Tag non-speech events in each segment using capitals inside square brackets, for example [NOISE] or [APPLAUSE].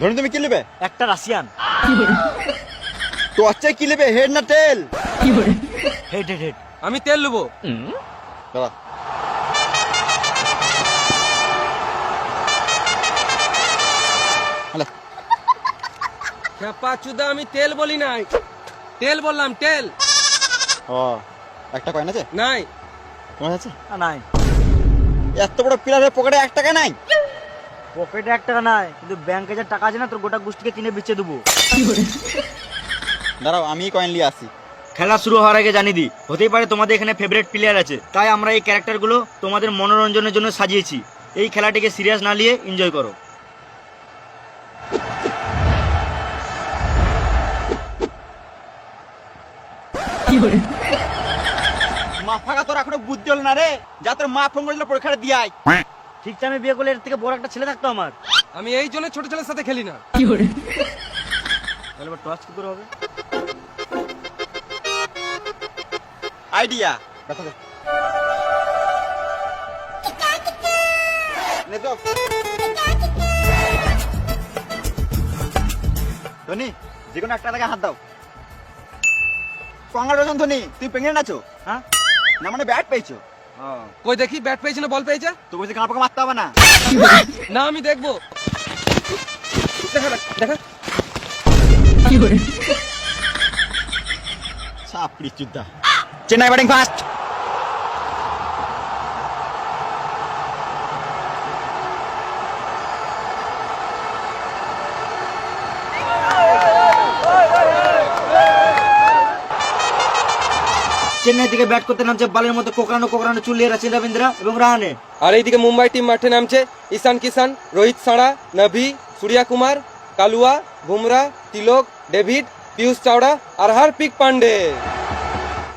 ধরুন তুমি কি নেবে? একটা রাশিয়ান। তো হচ্ছে কি নেবে? হেড না টেল? Head head head. আমি তেল নেব। দাঁড়া। হ্যালো চুদা আমি তেল বলি নাই। তেল বললাম তেল। ও একটা কয়েন আছে? নাই। তোমার আছে? নাই। এত বড় পিলারের পকেটে এক টাকা নাই? পকেটে এক টাকা নাই কিন্তু ব্যাংকে যা টাকা আছে না তোর গোটা গোষ্ঠীকে কিনে বিচ্ছে দেবো। দাঁড়াও আমি কয়েন নিয়ে আসি খেলা শুরু হওয়ার আগে জানিয়ে দিই হতেই পারে তোমাদের এখানে ফেভারিট প্লেয়ার আছে তাই আমরা এই ক্যারেক্টারগুলো তোমাদের মনোরঞ্জনের জন্য সাজিয়েছি। এই খেলাটিকে সিরিয়াস না নিয়ে এনজয় করো। মা ফাঁকা তোর এখনও বুদ্ধি হলো না রে যা তোর মা ফোন করেছিল পরীক্ষাটা দিয়ে আয়। ঠিক আমি বিয়ে করলে এর থেকে বড় একটা ছেলে থাকতো আমার। আমি এই জন্য ছোট ছেলের সাথে খেলি না। কি করে? তাহলে এবার টস কি করে হবে? আইডিয়া দেখা দে। তো। ধনি যে কোনো একটা টাকা হাত দাও। কংগ্রাচুলেশন ধনি তুমি প্রেগনেন্ট আছো হ্যাঁ? না মানে ব্যাট পেয়েছ। কই দেখি ব্যাট পেয়েছে না বল পেয়েছে? তো বলছে কাঁপাকে মারতে হবে না। না আমি দেখব। দেখা দেখা। চাপড়ি চুদ্দা চেন্নাই ব্যাটিং ফার্স্ট চেন্নাই থেকে ব্যাট করতে নামছে বালের মতো কোকরানো কোকরানো চুলিয়ে রাচিন রবীন্দ্রা এবং রাহানে। আর এইদিকে মুম্বাই টিম মাঠে নামছে ঈশান কিষান রোহিত সাড়া নভি সূর্যা কুমার কালুয়া বুমরা তিলক ডেভিড পিয়ুষ চাওড়া আর হারপিক পান্ডে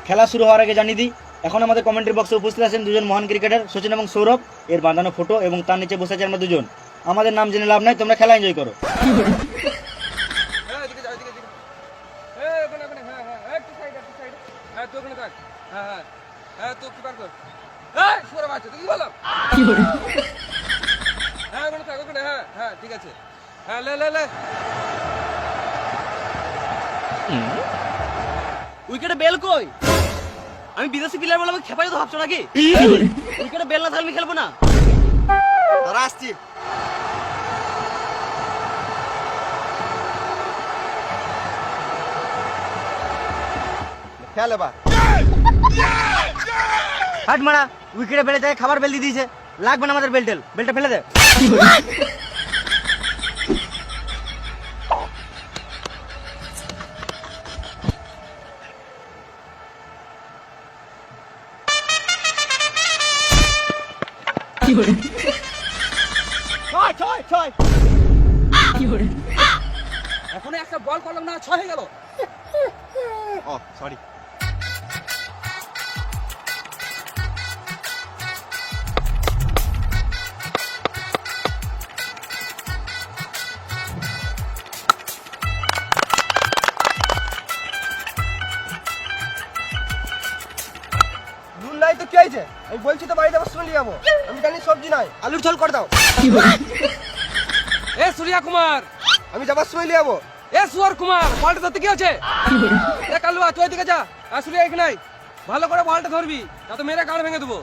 খেলা শুরু হওয়ার আগে জানিয়ে দিই এখন আমাদের কমেন্ট্রি বক্সে উপস্থিত আছেন দুজন মহান ক্রিকেটার সচিন এবং সৌরভ। এর বাঁধানো ফটো এবং তার নিচে বসে আছে আমরা দুজন। আমাদের নাম জেনে লাভ নাই তোমরা খেলা এনজয় করো [LAUGHS] হ্যাঁ, এদিকে যাও, এদিকে, এদিকে। এই, ওখানে, ওখানে, হ্যাঁ, হ্যাঁ, একটু side, একটু side। হ্যাঁ, তুই ওখানে থাক। হ্যাঁ, হ্যাঁ। হ্যাঁ, তুই keeper কর। এই, শুয়োরের বাচ্চা, তুই কি বললাম? হ্যাঁ, ওখানে থাক, ওখানে, হ্যাঁ, হ্যাঁ, ঠিক আছে। হ্যাঁ, লে, লে, লে। উইকেটে বেল কই আমি বিদেশি প্লেয়ার বলে আমাকে খেপাই তো ভাবছ নাকি উইকেটে বেল না থাকলে আমি খেলব না তারা আসছি খেল এবার। হাট মারা উইকেটে বেলে যায় খাবার বেল দিয়ে দিয়েছে। লাগবে না আমাদের বেলটেল। বেলটা ফেলে দে। ছয় ছয় ছয়। এখনও একটা বল করলাম না, ছয় হয়ে গেল। ও সরি কি হয়েছে? আমি বলছি তো বাড়িতে আবার শুনে যাব আমি জানি সবজি নাই আলুর ঝোল করে দাও। এ সূর্যা কুমার! আমি যাবার সময় যাব। এ সুয়ার কুমার বলটা ধরতে কি হচ্ছে এ কালুয়া তুই এদিকে যা। আর সূর্যা এখানে ভালো করে বলটা ধরবি না তো মেরে কার ভেঙে দেবো।